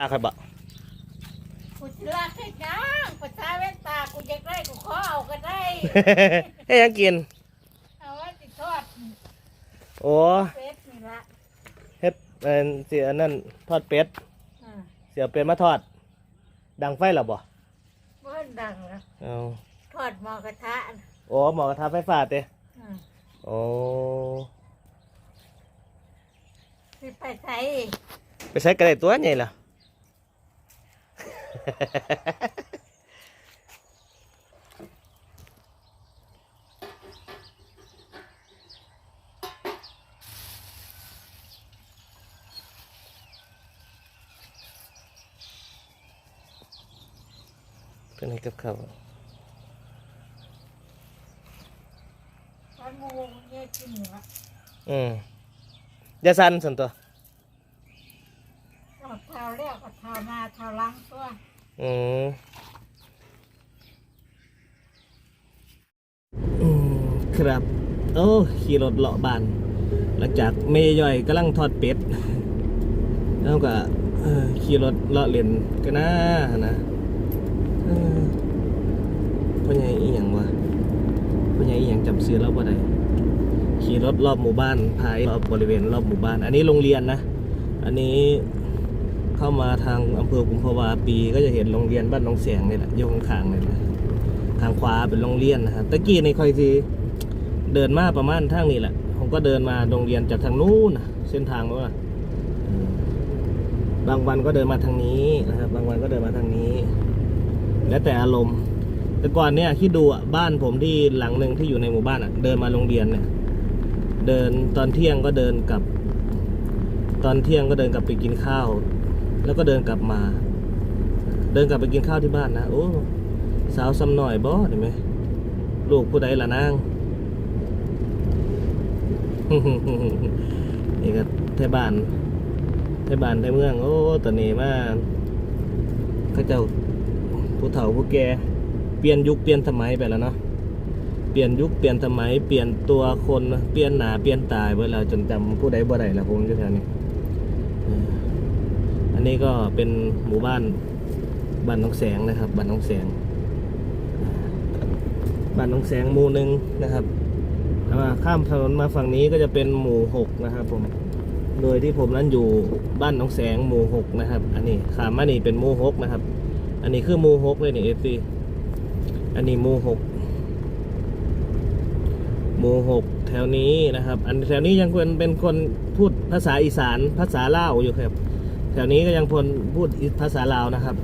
อาใครบอกกูจะลากให้ยังภาษาเว้นตา กูอยากได้กูขอเอาก็ได้ให้ยังกิน เอาไว้ติดทอดโอ้เป็ดนี่ละเฮ็ดเป็นเสียนั่นทอดเป็ด อ่าเสียเป็ดมาทอด ดังไฟหรอบ่เบิ้นดังนะเอาทอดหมอกระทะน่ะโอ้หมอกระทะไฟฟ้าเต้อ่าโอ้สิไปใส่ไปใช้กระไดตัวใหญ่ล่ะ เป็นไงกับเขาวตอนโมงเนี่ยกินอยู่ละอืมอยาสันสันตัวก็เท้าเรียกกับเท้าหน้าเท้าหลังตัว อืมอืมครับ โอ้ขี่รถเลาะบาน หลังจากเมย์ย่อยกำลังทอดเป็ด แล้วก็ขี่รถเลาะเล่นกันนะนะเพ่อใหญ่อีหยังวะพ่อใหญ่อีหยังจำซื้อแล้วบ่ได้ขี่รถรอบหมู่บ้านพายรอบบริเวณรอบหมู่บ้าน อันนี้โรงเรียนนะ อันนี้ เข้ามาทางอำเภอกุมภาวาปีก็จะเห็นโรงเรียนบ้านหน้องแสงนี่แหละอยู่ข้างๆนี่แหละทางขวาเป็นโรงเรียนนะครับตะกี้ในค่อยทีเดินมาประมาณทางนี้แหละ ผมก็เดินมาโรงเรียนจากทางนู้นเส้นทางนู้นน่ะบางวันก็เดินมาทางนี้นะครับ บางวันก็เดินมาทางนี้ แล้วแต่อารมณ์ แต่ก่อนเนี่ยคิดดูอะบ้านผมที่หลังหนึ่งที่อยู่ในหมู่บ้านอะ เดินมาโรงเรียนเนี่ย เดินตอนเที่ยงก็เดินกับ ตอนเที่ยงก็เดินกลับไปกินข้าว แล้วก็เดินกลับมา เดินกลับไปกินข้าวที่บ้านนะ โอ้สาวซ้ำหน่อยบ่เห็นไหมลูกผู้ใดล่ะนางนี่ก็ไทบ้านไทบ้านไทเมือง โอ้ตอนนี้มาเขาเจ้าผู้เฒ่าผู้แก่เปลี่ยนยุคเปลี่ยนสมัยไปแล้วเนาะเปลี่ยนยุคเปลี่ยนสมัยเปลี่ยนตัวคนเปลี่ยนหน้าเปลี่ยนตายไปแล้วจนจำผู้ใดบ่ได้ละผมอยู่แถวนี้ อันนี้ก็เป็นหมู่บ้านบ้านน้องแสงนะครับบ้านน้องแสงบ้านน้องแสงหมู่หนึ่งนะครับอ่าข้ามถนนมาฝั่งนี้ก็จะเป็นหมู่หกนะครับผมโดยที่ผมนั้นอยู่บ้านน้องแสงหมู่หกนะครับ อันนี้ขามมานี่เป็นหมู่หกนะครับ อันนี้คือหมู่หกเลยนี่เอฟซีอันนี้หมู่หกหมู่หกแถวนี้นะครับ อันแถวนี้ยังเป็นเป็นคนพูดภาษาอีสานภาษาลาวอยู่ครับ แถวนี้ก็ยังพลพูดภาษาลาวนะครับ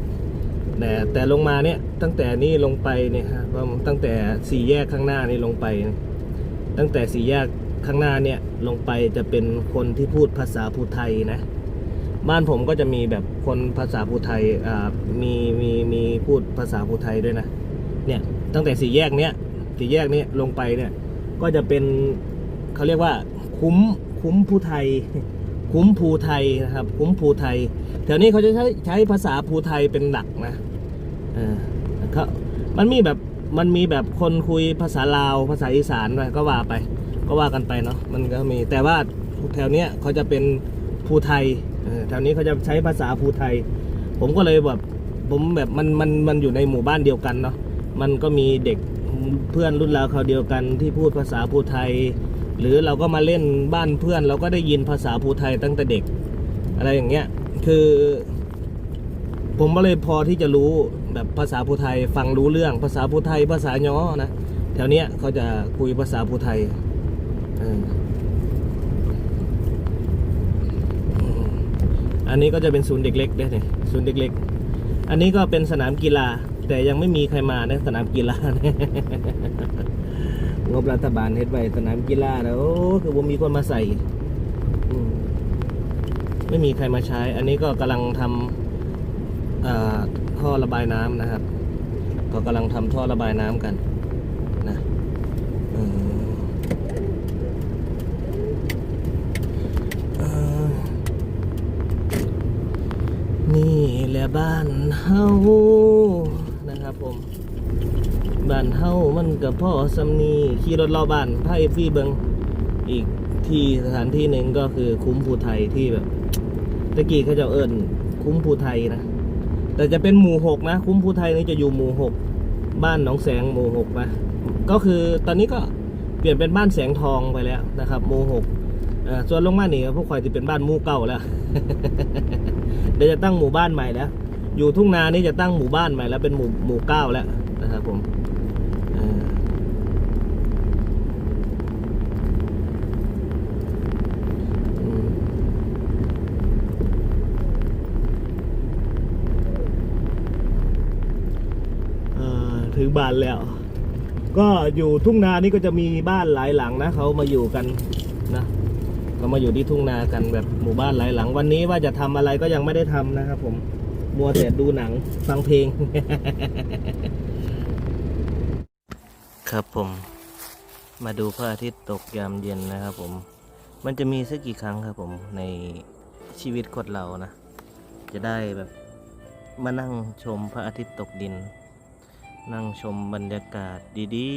แต่แต่ลงมาเนี่ยตั้งแต่นี้ลงไปเนี่ยครับตั้งแต่สี่แยกข้างหน้านี่ลงไป ตั้งแต่สี่แยกข้างหน้าเนี่ยลงไปจะเป็นคนที่พูดภาษาภูไทยนะบ้านผมก็จะมีแบบคนภาษาภูไทยอ่ามีมีมีพูดภาษาภูไทยด้วยนะเนี่ยตั้งแต่สี่แยกเนี้ยสี่แยกเนี้ยลงไปเนี่ยก็จะเป็นเขาเรียกว่าคุ้มคุ้มภูไทย คุ้มภูไทยนะครับ คุ้มภูไทย แถวนี้เขาจะใช้ใช้ภาษาภูไทยเป็นหลักนะเออเขามันมีแบบมันมีแบบคนคุยภาษาลาวภาษาอีสานไปก็ว่าไป ก็ว่ากันไปเนาะมันก็มีแต่ว่าแถวเนี้ยเขาจะเป็นภูไทยแถวนี้เขาจะใช้ภาษาภูไทย ผมก็เลยแบบผมแบบมันมันมันอยู่ในหมู่บ้านเดียวกันเนาะมันก็มีเด็กเพื่อนรุ่นราวเขาเดียวกันที่พูดภาษาภูไทย หรือเราก็มาเล่นบ้านเพื่อน เราก็ได้ยินภาษาภูไทยตั้งแต่เด็ก อะไรอย่างเงี้ยคือ ผมก็เลยพอที่จะรู้แบบภาษาภูไทยฟังรู้เรื่องภาษาภูไทยภาษาย้อนะแถวเนี้ยเขาจะคุยภาษาภูไทยอันนี้ก็จะเป็นศูนย์เด็กเล็กด้วยนี่ศูนย์เด็กเล็ก อันนี้ก็เป็นสนามกีฬา แต่ยังไม่มีใครมาในสนามกีฬาเนี่ย งบรัฐบาลเฮ็ดไว้สนามกีฬาแล้วโอ้คือว่ามีคนมาใส่ไม่มีใครมาใช้ อันนี้ก็กำลังทำท่อระบายน้ำนะครับ ก็กำลังทำท่อระบายน้ำกันนะนี่แหละบ้านเฮานะครับผม บ้านเฮามันกับพ่อสำนีขี่รถรอบบ้านพาเอฟซีเบิงอีกที่สถานที่หนึ่งก็คือคุ้มภูไทยที่แบบตะกี้เขาจะเอิญคุ้มภูไทยนะแต่จะเป็นหมู่หกนะ คุ้มภูไทยนี่จะอยู่หมู่หกบ้านหนองแสงหมู่หกนะก็คือตอนนี้ก็เปลี่ยนเป็นบ้านแสงทองไปแล้วนะครับหมู่หกส่วนลงมานี่พวกข่อยจะเป็นบ้านหมู่เก่าแล้ว เดี๋ยวจะตั้งหมู่บ้านใหม่แล้ว อยู่ทุ่งนานี่จะตั้งหมู่บ้านใหม่แล้วเป็นหมู่หมู่เก้าแล้วนะครับผมเอออืมเอ่อถึงบ้านแล้ว ก็อยู่ทุ่งนานี่ก็จะมีบ้านหลายหลังนะเขามาอยู่กันนะก็มาอยู่ที่ทุ่งนากันแบบหมู่บ้านหลายหลัง วันนี้ว่าจะทำอะไรก็ยังไม่ได้ทำนะครับผม มัวแต่ดูหนังฟังเพลง ครับผมมาดูพระอาทิตย์ตกยามเย็นนะครับผม มันจะมีสักกี่ครั้งครับผมในชีวิตคนเรานะ จะได้แบบมานั่งชมพระอาทิตย์ตกดิน นั่งชมบรรยากาศดี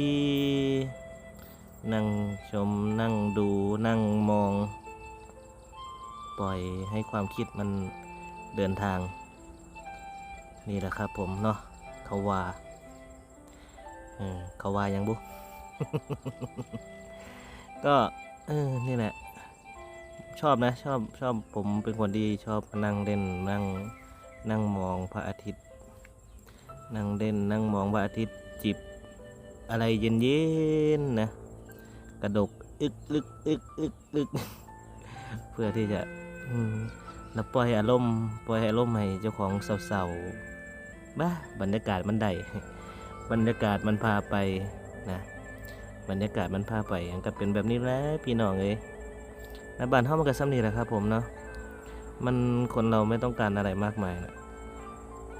ๆ นั่งชมนั่งดูนั่งมอง ปล่อยให้ความคิดมันเดินทาง นี่แหละครับผมเนาะเขาว่าเออเขาว่ายังบุ ก็เออนี่แหละ ชอบนะชอบชอบผมเป็นคนที่ชอบนั่งเล่นนั่งนั่งมองพระอาทิตย์ นั่งเล่นนั่งมองพระอาทิตย์จิบอะไรเย็นๆนะ กระดกอึกลึกอึกอึกอึกเพื่อที่จะแล้วปล่อยอารมณ์ปล่อยอารมณ์ให้เจ้าของเศร้าๆ บ้าบรรยากาศมันได้บรรยากาศมันพาไปนะบรรยากาศมันพาไปมันก็เป็นแบบนี้แหละพี่น้องเอ้ยในบ้านเฮามันก็ซ้ำนี่แหละครับ ผมเนาะมันคนเราไม่ต้องการอะไรมากมายนะ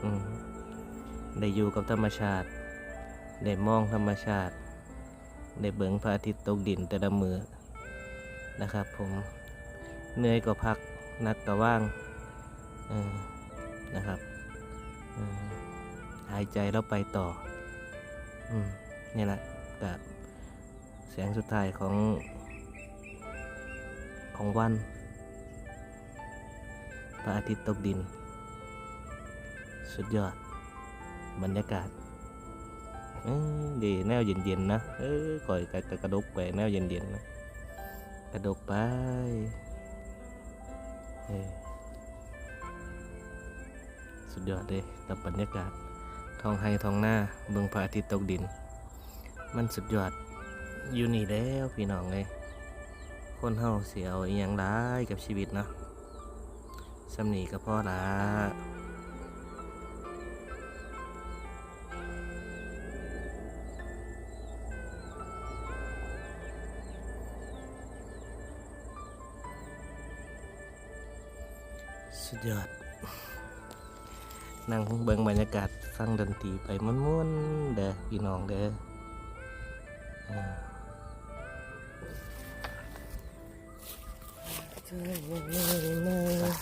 อืมได้อยู่กับธรรมชาติ ได้มองธรรมชาติ ได้เบิ่งพระอาทิตย์ตกดินแต่ละมือนะครับ ผมเหนื่อยก็พักนักก็ว่างเออนะครับเออ หายใจแล้วไปต่อ อืม นี่แหละกับแสงสุดท้ายของ ของวัน พระอาทิตย์ตกดิน สุดยอด บรรยากาศเอ้ยดีแนวเย็นๆนะ เออก่อยกระกระดกไปแนวเย็นๆนะ กระดกไปเออสุดยอดเลยกับบรรยากาศ ทองไฮทองหน้าเบิ่งพระอาทิตย์ตกดิน มันสุดยอดอยู่นี่แล้วพี่น้องเลยคนเฮาเสียเอาอย่างร้ายกับชีวิตเนาะสำนีก็พ่อละ นั่งเบิ่งบรรยากาศฟังดนตรีไปม่วนๆเด้อพี่น้องเด้อเธอยังไม่มา